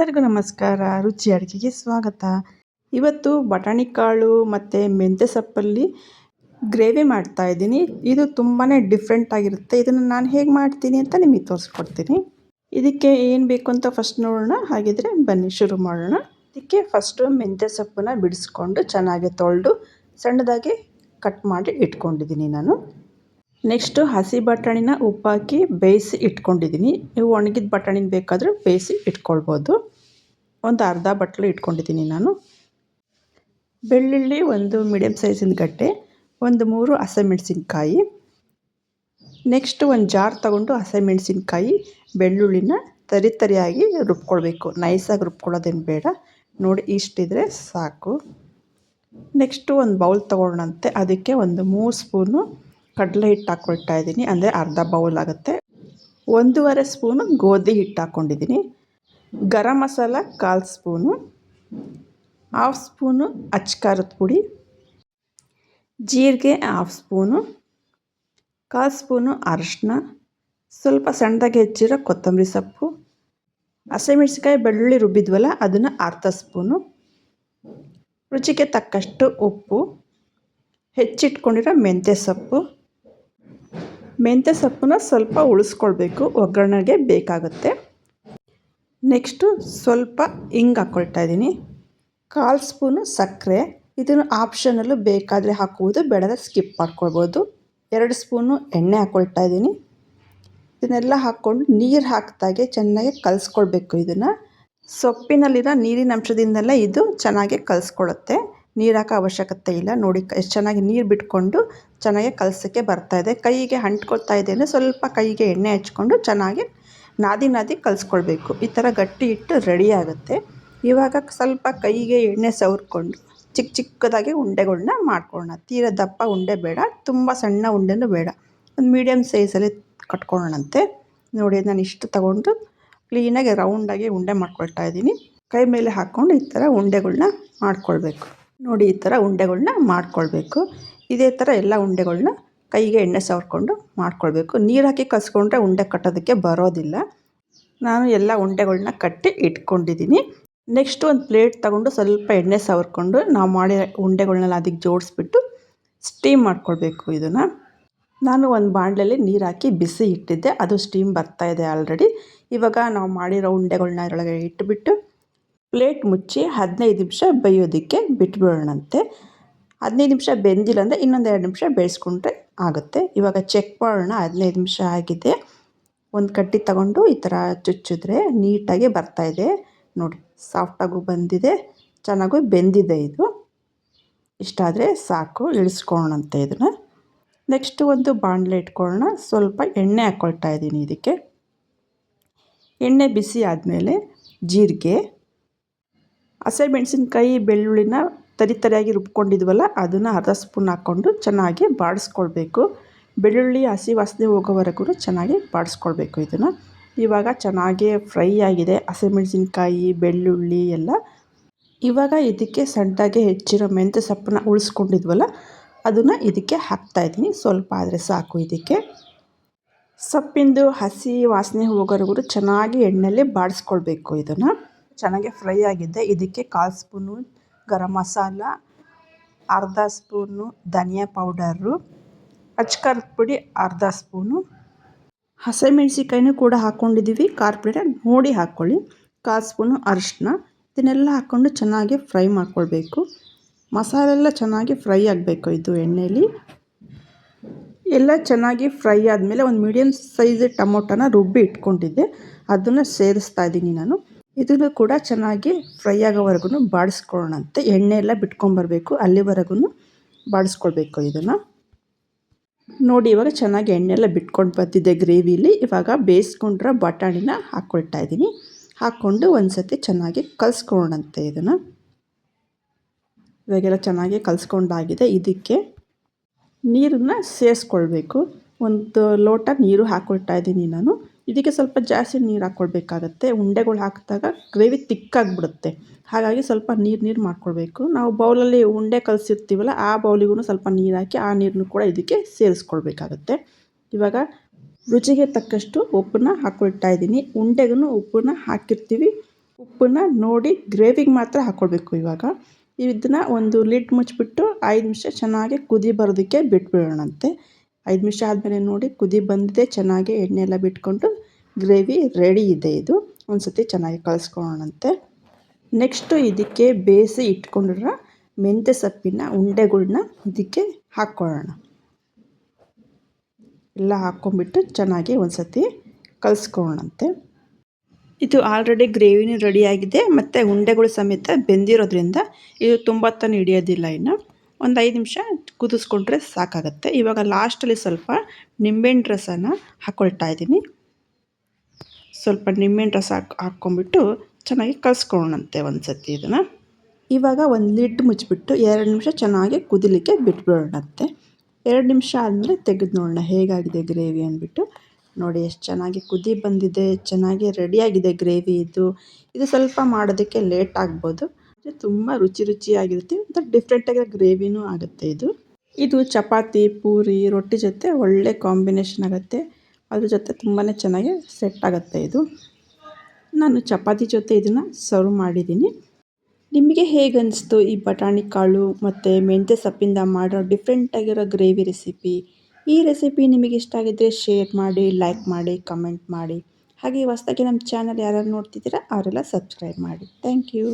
ಎಲ್ಲರಿಗೂ ನಮಸ್ಕಾರ. ರುಚಿ ಅಡುಗೆಗೆ ಸ್ವಾಗತ. ಇವತ್ತು ಬಟಾಣಿ ಕಾಳು ಮತ್ತು ಮೆಂತ್ಯ ಸೊಪ್ಪಲ್ಲಿ ಗ್ರೇವಿ ಮಾಡ್ತಾ ಇದ್ದೀನಿ. ಇದು ತುಂಬಾ ಡಿಫ್ರೆಂಟ್ ಆಗಿರುತ್ತೆ. ಇದನ್ನು ನಾನು ಹೇಗೆ ಮಾಡ್ತೀನಿ ಅಂತ ನಿಮಗೆ ತೋರಿಸ್ಕೊಡ್ತೀನಿ. ಇದಕ್ಕೆ ಏನು ಬೇಕು ಅಂತ ಫಸ್ಟ್ ನೋಡೋಣ. ಹಾಗಿದ್ರೆ ಬನ್ನಿ, ಶುರು ಮಾಡೋಣ. ಇದಕ್ಕೆ ಫಸ್ಟು ಮೆಂತ್ಯ ಸೊಪ್ಪನ್ನ ಬಿಡಿಸ್ಕೊಂಡು ಚೆನ್ನಾಗಿ ತೊಳೆದು ಸಣ್ಣದಾಗಿ ಕಟ್ ಮಾಡಿ ಇಟ್ಕೊಂಡಿದ್ದೀನಿ ನಾನು. ನೆಕ್ಸ್ಟು ಹಸಿ ಬಟಾಣಿನ ಉಪ್ಪಾಕಿ ಬೇಯಿಸಿ ಇಟ್ಕೊಂಡಿದ್ದೀನಿ. ನೀವು ಒಣಗಿದ ಬಟಾಣಿನ ಬೇಕಾದರೆ ಬೇಯಿಸಿ ಇಟ್ಕೊಳ್ಬೋದು. ಒಂದು ಅರ್ಧ ಬಟ್ಲು ಇಟ್ಕೊಂಡಿದ್ದೀನಿ ನಾನು. ಬೆಳ್ಳುಳ್ಳಿ ಒಂದು ಮೀಡಿಯಮ್ ಸೈಜಿನ ಗಡ್ಡೆ, ಒಂದು ಮೂರು ಹಸಿಮೆಣ್ಸಿನ್ಕಾಯಿ. ನೆಕ್ಸ್ಟು ಒಂದು ಜಾರ್ ತಗೊಂಡು ಹಸಿಮೆಣ್ಸಿನ್ಕಾಯಿ, ಬೆಳ್ಳುಳ್ಳಿನ ತರಿ ತರಿಯಾಗಿ ರುಬ್ಕೊಳ್ಬೇಕು. ನೈಸಾಗಿ ರುಬ್ಕೊಳ್ಳೋದೇನು ಬೇಡ. ನೋಡಿ ಇಷ್ಟಿದ್ರೆ ಸಾಕು. ನೆಕ್ಸ್ಟು ಒಂದು ಬೌಲ್ ತೊಗೊಳ್ಳೋಣಂತೆ. ಅದಕ್ಕೆ ಒಂದು ಮೂರು ಸ್ಪೂನು ಕಡಲೆ ಹಿಟ್ಟು ಹಾಕ್ಕೊಳ್ತಾ ಇದ್ದೀನಿ. ಅಂದರೆ ಅರ್ಧ ಬೌಲ್ ಆಗುತ್ತೆ. ಒಂದೂವರೆ ಸ್ಪೂನು ಗೋಧಿ ಹಿಟ್ಟು ಹಾಕ್ಕೊಂಡಿದ್ದೀನಿ ಗರಂ ಮಸಾಲ ಕಾಲು ಸ್ಪೂನು. ಹಾಫ್ ಸ್ಪೂನು ಅಚ್ಕಾರದ ಪುಡಿ. ಜೀರಿಗೆ ಹಾಫ್ ಸ್ಪೂನು. ಕಾಲು ಸ್ಪೂನು ಅರಶಿನ. ಸ್ವಲ್ಪ ಸಣ್ಣದಾಗಿ ಹೆಚ್ಚಿರೋ ಕೊತ್ತಂಬರಿ ಸೊಪ್ಪು. ಹಸಿಮೆಣ್ಸಿಕಾಯಿ ಬೆಳ್ಳುಳ್ಳಿ ರುಬ್ಬಿದ್ವಲ್ಲ, ಅದನ್ನು ಅರ್ಧ ಸ್ಪೂನು. ರುಚಿಗೆ ತಕ್ಕಷ್ಟು ಉಪ್ಪು. ಹೆಚ್ಚಿಟ್ಕೊಂಡಿರೋ ಮೆಂತ್ಯ ಸೊಪ್ಪು. ಮೆಂತ್ಯ ಸೊಪ್ಪನ್ನ ಸ್ವಲ್ಪ ಉಳಿಸ್ಕೊಳ್ಬೇಕು. ಒಗ್ಗರಣೆಗೆ ಬೇಕಾಗುತ್ತೆ. ನೆಕ್ಸ್ಟು ಸ್ವಲ್ಪ ಹಿಂಗೆ ಹಾಕ್ಕೊಳ್ತಾ ಇದ್ದೀನಿ. ಕಾಲು ಸ್ಪೂನು ಸಕ್ಕರೆ. ಇದನ್ನು ಆಪ್ಷನಲ್ಲೂ ಬೇಕಾದರೆ ಹಾಕುವುದು ಬೇಡದ ಸ್ಕಿಪ್ ಮಾಡ್ಕೊಳ್ಬೋದು. ಎರಡು ಸ್ಪೂನು ಎಣ್ಣೆ ಹಾಕ್ಕೊಳ್ತಾ ಇದ್ದೀನಿ. ಇದನ್ನೆಲ್ಲ ಹಾಕ್ಕೊಂಡು ನೀರು ಹಾಕಿದಾಗೆ ಚೆನ್ನಾಗಿ ಕಲಿಸ್ಕೊಳ್ಬೇಕು ಇದನ್ನು. ಸೊಪ್ಪಿನಲ್ಲಿರೋ ನೀರಿನ ಅಂಶದಿಂದಲೇ ಇದು ಚೆನ್ನಾಗಿ ಕಲಿಸ್ಕೊಳ್ಳುತ್ತೆ ನೀರು ಅವಶ್ಯಕತೆ ಇಲ್ಲ. ನೋಡಿ ಎಷ್ಟು ಚೆನ್ನಾಗಿ ನೀರು ಬಿಟ್ಕೊಂಡು ಚೆನ್ನಾಗಿ ಕಲಸೋಕ್ಕೆ ಬರ್ತಾಯಿದೆ ಕೈಗೆ ಅಂಟ್ಕೊಳ್ತಾ ಇದೆ ಅಂದರೆ ಸ್ವಲ್ಪ ಕೈಗೆ ಎಣ್ಣೆ ಹಚ್ಕೊಂಡು ಚೆನ್ನಾಗಿ ನಾದಿ ನಾದಿ ಕಲಿಸ್ಕೊಳ್ಬೇಕು. ಈ ಥರ ಗಟ್ಟಿ ಇಟ್ಟು ರೆಡಿ ಆಗುತ್ತೆ. ಇವಾಗ ಸ್ವಲ್ಪ ಕೈಗೆ ಎಣ್ಣೆ ಸವರ್ಕೊಂಡು ಚಿಕ್ಕ ಚಿಕ್ಕದಾಗಿ ಉಂಡೆಗಳನ್ನ ಮಾಡ್ಕೊಳ್ಳೋಣ. ತೀರ ದಪ್ಪ ಉಂಡೆ ಬೇಡ, ತುಂಬ ಸಣ್ಣ ಉಂಡೆನೂ ಬೇಡ. ಒಂದು ಮೀಡಿಯಮ್ ಸೈಜಲ್ಲಿ ಕಟ್ಕೊಳ್ಳೋಣಂತೆ. ನೋಡಿ, ನಾನು ಇಷ್ಟು ತಗೊಂಡು ಕ್ಲೀನಾಗಿ ರೌಂಡಾಗಿ ಉಂಡೆ ಮಾಡ್ಕೊಳ್ತಾ ಇದ್ದೀನಿ. ಕೈ ಮೇಲೆ ಹಾಕ್ಕೊಂಡು ಈ ಥರ ಉಂಡೆಗಳನ್ನ ಮಾಡ್ಕೊಳ್ಬೇಕು. ನೋಡಿ ಈ ಥರ ಉಂಡೆಗಳನ್ನ ಮಾಡ್ಕೊಳ್ಬೇಕು. ಇದೇ ಥರ ಎಲ್ಲ ಉಂಡೆಗಳನ್ನ ಕೈಗೆ ಎಣ್ಣೆ ಸವರ್ಕೊಂಡು ಮಾಡ್ಕೊಳ್ಬೇಕು. ನೀರು ಹಾಕಿ ಕಸ್ಕೊಂಡ್ರೆ ಉಂಡೆ ಕಟ್ಟೋದಕ್ಕೆ ಬರೋದಿಲ್ಲ. ನಾನು ಎಲ್ಲ ಉಂಡೆಗಳನ್ನ ಕಟ್ಟಿ ಇಟ್ಕೊಂಡಿದ್ದೀನಿ. ನೆಕ್ಸ್ಟ್ ಒಂದು ಪ್ಲೇಟ್ ತಗೊಂಡು ಸ್ವಲ್ಪ ಎಣ್ಣೆ ಸವರ್ಕೊಂಡು ನಾವು ಮಾಡಿ ಉಂಡೆಗಳನ್ನೆಲ್ಲ ಅದಕ್ಕೆ ಜೋಡಿಸ್ಬಿಟ್ಟು ಸ್ಟೀಮ್ ಮಾಡ್ಕೊಳ್ಬೇಕು ಇದನ್ನು. ನಾನು ಒಂದು ಬಾಣಲೆಯಲ್ಲಿ ನೀರು ಹಾಕಿ ಬಿಸಿ ಇಟ್ಟಿದ್ದೆ. ಅದು ಸ್ಟೀಮ್ ಬರ್ತಾಯಿದೆ ಆಲ್ರೆಡಿ. ಇವಾಗ ನಾವು ಮಾಡಿರೋ ಉಂಡೆಗಳನ್ನ ಅದರೊಳಗೆ ಇಟ್ಬಿಟ್ಟು ಪ್ಲೇಟ್ ಮುಚ್ಚಿ ಹದಿನೈದು ನಿಮಿಷ ಬೇಯೋದಕ್ಕೆ ಬಿಟ್ಬಿಡೋಣಂತೆ. ಹದಿನೈದು ನಿಮಿಷ ಬೆಂದಿಲ್ಲ ಅಂದರೆ ಇನ್ನೊಂದು ಎರಡು ನಿಮಿಷ ಬೇಯಿಸ್ಕೊಂಡ್ರೆ ಆಗುತ್ತೆ. ಇವಾಗ ಚೆಕ್ ಮಾಡೋಣ, ಹದಿನೈದು ನಿಮಿಷ ಆಗಿದೆ. ಒಂದು ಕಟ್ಟಿ ತಗೊಂಡು ಈ ಥರ ಚುಚ್ಚಿದ್ರೆ ನೀಟಾಗಿ ಬರ್ತಾಯಿದೆ ನೋಡಿ ಸಾಫ್ಟಾಗೂ ಬಂದಿದೆ, ಚೆನ್ನಾಗೂ ಬೆಂದಿದೆ ಇದು. ಇಷ್ಟಾದರೆ ಸಾಕು, ಇಳಿಸ್ಕೊಳ್ಳೋಣಂತೆ ಇದನ್ನು. ನೆಕ್ಸ್ಟ್ ಒಂದು ಬಾಣಲೆ ಇಟ್ಕೊಳ್ಳೋಣ. ಸ್ವಲ್ಪ ಎಣ್ಣೆ ಹಾಕ್ಕೊಳ್ತಾ ಇದ್ದೀನಿ ಇದಕ್ಕೆ. ಎಣ್ಣೆ ಬಿಸಿ ಆದಮೇಲೆ ಜೀರಿಗೆ ಹಸಿಮೆಣ್ಸಿನ್ಕಾಯಿ ಬೆಳ್ಳುಳ್ಳಿನ ತರಿ ತರಿಯಾಗಿ ರುಬ್ಕೊಂಡಿದ್ವಲ್ಲ, ಅದನ್ನು ಅರ್ಧ ಸ್ಪೂನ್ ಹಾಕ್ಕೊಂಡು ಚೆನ್ನಾಗಿ ಬಾಡಿಸ್ಕೊಳ್ಬೇಕು. ಬೆಳ್ಳುಳ್ಳಿ, ಹಸಿ ವಾಸನೆ ಹೋಗೋವರೆಗೂ ಚೆನ್ನಾಗಿ ಬಾಡಿಸ್ಕೊಳ್ಬೇಕು ಇದನ್ನು. ಇವಾಗ ಚೆನ್ನಾಗಿ ಫ್ರೈ ಆಗಿದೆ. ಹಸಿಮೆಣ್ಸಿನ್ಕಾಯಿ ಬೆಳ್ಳುಳ್ಳಿ ಎಲ್ಲ. ಇವಾಗ ಇದಕ್ಕೆ ಸಣ್ಣದಾಗಿ ಹೆಚ್ಚಿರೋ ಮೆಂತ್ಯ ಸೊಪ್ಪನ್ನ ಉಳಿಸ್ಕೊಂಡಿದ್ವಲ್ಲ, ಅದನ್ನು ಇದಕ್ಕೆ ಹಾಕ್ತಾಯಿದ್ದೀನಿ ಸ್ವಲ್ಪ ಆದರೆ ಸಾಕು ಇದಕ್ಕೆ. ಸೊಪ್ಪಿಂದು ಹಸಿ ವಾಸನೆ ಹೋಗೋವರೆಗೂ ಚೆನ್ನಾಗಿ ಎಣ್ಣೆಯಲ್ಲಿ ಬಾಡಿಸ್ಕೊಳ್ಬೇಕು ಇದನ್ನು. ಚೆನ್ನಾಗಿ ಫ್ರೈ ಆಗಿದೆ. ಇದಕ್ಕೆ ಕಾಲು ಸ್ಪೂನು ಗರಂ ಮಸಾಲ, ಅರ್ಧ ಸ್ಪೂನು ಧನಿಯಾ ಪೌಡರು, ಅಚ್ಕಾರದ ಪುಡಿ, ಅರ್ಧ ಸ್ಪೂನು ಹಸಿಮೆಣ್ಸಿಕಾಯಿನೂ ಕೂಡ ಹಾಕ್ಕೊಂಡಿದ್ದೀವಿ ಖಾರ ನೋಡಿ ಹಾಕ್ಕೊಳ್ಳಿ ಕಾಲು ಸ್ಪೂನು ಅರಿಶಿನ ಇದನ್ನೆಲ್ಲ ಹಾಕ್ಕೊಂಡು ಚೆನ್ನಾಗಿ ಫ್ರೈ ಮಾಡ್ಕೊಳ್ಬೇಕು. ಮಸಾಲೆ ಎಲ್ಲ ಚೆನ್ನಾಗಿ ಫ್ರೈ ಆಗಬೇಕು ಇದು ಎಣ್ಣೆಯಲ್ಲಿ ಎಲ್ಲ ಚೆನ್ನಾಗಿ ಫ್ರೈ ಆದಮೇಲೆ ಒಂದು ಮೀಡಿಯಮ್ ಸೈಜ್ ಟೊಮೊಟೊನ ರುಬ್ಬಿ ಇಟ್ಕೊಂಡಿದ್ದೆ. ಅದನ್ನು ಸೇರಿಸ್ತಾ ಇದ್ದೀನಿ ನಾನು. ಇದನ್ನು ಕೂಡ ಚೆನ್ನಾಗಿ ಫ್ರೈ ಆಗೋವರೆಗೂ ಬಾಡಿಸ್ಕೊಳ್ಳೋಣಂತೆ ಎಣ್ಣೆ ಎಲ್ಲ ಬಿಟ್ಕೊಂಬರ್ಬೇಕು ಅಲ್ಲಿವರೆಗೂ ಬಾಡಿಸ್ಕೊಳ್ಬೇಕು ಇದನ್ನು. ನೋಡಿ, ಇವಾಗ ಚೆನ್ನಾಗಿ ಎಣ್ಣೆ ಎಲ್ಲ ಬಿಟ್ಕೊಂಡು ಬರ್ತಿದ್ದೆ ಗ್ರೇವಿಲಿ. ಇವಾಗ ಬೇಯಿಸ್ಕೊಂಡ್ರೆ ಬಟಾಣಿನ ಹಾಕ್ಕೊಳ್ತಾ ಇದ್ದೀನಿ. ಹಾಕ್ಕೊಂಡು ಒಂದು ಸತಿ ಚೆನ್ನಾಗಿ ಕಲಿಸ್ಕೊಳ್ಳೋಣಂತೆ ಇದನ್ನು. ಇವಾಗೆಲ್ಲ ಚೆನ್ನಾಗಿ ಕಲಿಸ್ಕೊಂಡಾಗಿದೆ ಇದಕ್ಕೆ. ನೀರನ್ನು ಸೇರಿಸ್ಕೊಳ್ಬೇಕು. ಒಂದು ಲೋಟ ನೀರು ಹಾಕ್ಕೊಳ್ತಾ ಇದ್ದೀನಿ ನಾನು. ಇದಕ್ಕೆ ಸ್ವಲ್ಪ ಜಾಸ್ತಿ ನೀರು ಹಾಕ್ಕೊಳ್ಬೇಕಾಗತ್ತೆ ಉಂಡೆಗಳು ಹಾಕಿದಾಗ ಗ್ರೇವಿ ತಿಕ್ಕಾಗ್ಬಿಡುತ್ತೆ ಹಾಗಾಗಿ ಸ್ವಲ್ಪ ನೀರು ನೀರು ಮಾಡ್ಕೊಳ್ಬೇಕು. ನಾವು ಬೌಲಲ್ಲಿ ಉಂಡೆ ಕಲಸಿರ್ತೀವಲ್ಲ, ಆ ಬೌಲಿಗೂ ಸ್ವಲ್ಪ ನೀರು ಹಾಕಿ ಆ ನೀರನ್ನು ಕೂಡ ಇದಕ್ಕೆ ಸೇರಿಸ್ಕೊಳ್ಬೇಕಾಗತ್ತೆ. ಇವಾಗ ರುಚಿಗೆ ತಕ್ಕಷ್ಟು ಉಪ್ಪನ್ನ ಹಾಕ್ಕೊಳ್ತಾ ಇದ್ದೀನಿ. ಉಂಡೆಗೂ ಉಪ್ಪನ್ನ ಹಾಕಿರ್ತೀವಿ. ಉಪ್ಪನ್ನ ನೋಡಿ ಗ್ರೇವಿಗೆ ಮಾತ್ರ ಹಾಕ್ಕೊಳ್ಬೇಕು ಇವಾಗ. ಇದನ್ನು ಒಂದು ಲಿಡ್ ಮುಚ್ಚಿಬಿಟ್ಟು ಐದು ನಿಮಿಷ ಚೆನ್ನಾಗಿ ಕುದಿ ಬರೋದಕ್ಕೆ ಬಿಟ್ಬಿಡೋಣಂತೆ. ಐದು ನಿಮಿಷ ಆದಮೇಲೆ ನೋಡಿ, ಕುದಿ ಬಂದಿದೆ, ಚೆನ್ನಾಗಿ ಎಣ್ಣೆ ಎಲ್ಲ ಬಿಟ್ಕೊಂಡು ಗ್ರೇವಿ ರೆಡಿ ಇದೆ ಇದು. ಒಂದು ಸತಿ ಚೆನ್ನಾಗಿ ಕಲಿಸ್ಕೊಳ್ಳೋಣಂತೆ ನೆಕ್ಸ್ಟು ಇದಕ್ಕೆ ಬೇಯಿಸಿ ಇಟ್ಕೊಂಡಿರೋ ಮೆಂತ್ಯ ಸೊಪ್ಪಿನ ಉಂಡೆಗಳನ್ನ ಇದಕ್ಕೆ ಹಾಕ್ಕೊಳ್ಳೋಣ. ಎಲ್ಲ ಹಾಕ್ಕೊಂಬಿಟ್ಟು ಚೆನ್ನಾಗಿ ಒಂದು ಸತಿ ಕಲಿಸ್ಕೊಳ್ಳೋಣಂತೆ ಇದು ಆಲ್ರೆಡಿ ಗ್ರೇವಿನೂ ರೆಡಿಯಾಗಿದೆ ಮತ್ತು ಉಂಡೆಗಳು ಸಮೇತ ಬೆಂದಿರೋದ್ರಿಂದ ಇದು ತುಂಬ ತಾನು ಹಿಡಿಯೋದಿಲ್ಲ ಇನ್ನು. ಒಂದು ಐದು ನಿಮಿಷ ಕುದಿಸ್ಕೊಂಡ್ರೆ ಸಾಕಾಗುತ್ತೆ. ಇವಾಗ ಲಾಸ್ಟಲ್ಲಿ ಸ್ವಲ್ಪ ನಿಂಬೆಹಣ್ಣು ರಸನ ಹಾಕ್ಕೊಳ್ತಾ ಇದ್ದೀನಿ. ಸ್ವಲ್ಪ ನಿಂಬೆಹಣ್ಣು ರಸ ಹಾಕ್ ಹಾಕ್ಕೊಂಬಿಟ್ಟು ಚೆನ್ನಾಗಿ ಕಲಿಸ್ಕೊಳ್ಳೋಣಂತೆ ಒಂದು ಸತಿ ಇದನ್ನು. ಇವಾಗ ಒಂದು ಲಿಡ್ ಮುಚ್ಚಿಬಿಟ್ಟು ಎರಡು ನಿಮಿಷ ಚೆನ್ನಾಗಿ ಕುದಿಲಿಕ್ಕೆ ಬಿಟ್ಬಿಡೋಣಂತೆ. ಎರಡು ನಿಮಿಷ ಆದಮೇಲೆ ತೆಗೆದು ನೋಡೋಣ ಹೇಗಾಗಿದೆ ಗ್ರೇವಿ ಅಂದ್ಬಿಟ್ಟು. ನೋಡಿ ಎಷ್ಟು ಚೆನ್ನಾಗಿ ಕುದಿ ಬಂದಿದೆ, ಚೆನ್ನಾಗಿ ರೆಡಿಯಾಗಿದೆ ಗ್ರೇವಿ ಇದು. ಇದು ಸ್ವಲ್ಪ ಮಾಡೋದಕ್ಕೆ ಲೇಟ್ ಆಗ್ಬೋದು. ತುಂಬ ರುಚಿ ರುಚಿಯಾಗಿರುತ್ತೆ. ಮತ್ತು ಡಿಫ್ರೆಂಟಾಗಿರೋ ಗ್ರೇವಿನೂ ಆಗುತ್ತೆ ಇದು. ಇದು ಚಪಾತಿ, ಪೂರಿ, ರೊಟ್ಟಿ ಜೊತೆ ಒಳ್ಳೆ ಕಾಂಬಿನೇಷನ್ ಆಗುತ್ತೆ. ಅದ್ರ ಜೊತೆ ತುಂಬಾ ಚೆನ್ನಾಗಿ ಸೆಟ್ ಆಗುತ್ತೆ ಇದು. ನಾನು ಚಪಾತಿ ಜೊತೆ ಇದನ್ನು ಸರ್ವ್ ಮಾಡಿದ್ದೀನಿ. ನಿಮಗೆ ಹೇಗನ್ನಿಸ್ತು ಈ ಬಟಾಣಿ ಕಾಳು ಮತ್ತು ಮೆಂತ್ಯ ಸೊಪ್ಪಿಂದ ಮಾಡೋ ಡಿಫ್ರೆಂಟಾಗಿರೋ ಗ್ರೇವಿ ರೆಸಿಪಿ ಈ ರೆಸಿಪಿ ನಿಮಗೆ ಇಷ್ಟ ಆಗಿದ್ದರೆ ಶೇರ್ ಮಾಡಿ ಲೈಕ್ ಮಾಡಿ ಕಮೆಂಟ್ ಮಾಡಿ. ಹಾಗೆ ಹೊಸ್ದಾಗಿ ನಮ್ಮ ಚಾನಲ್ ಯಾರು ನೋಡ್ತಿದ್ದೀರಾ, ಅವರೆಲ್ಲ ಸಬ್ಸ್ಕ್ರೈಬ್ ಮಾಡಿ. Thank you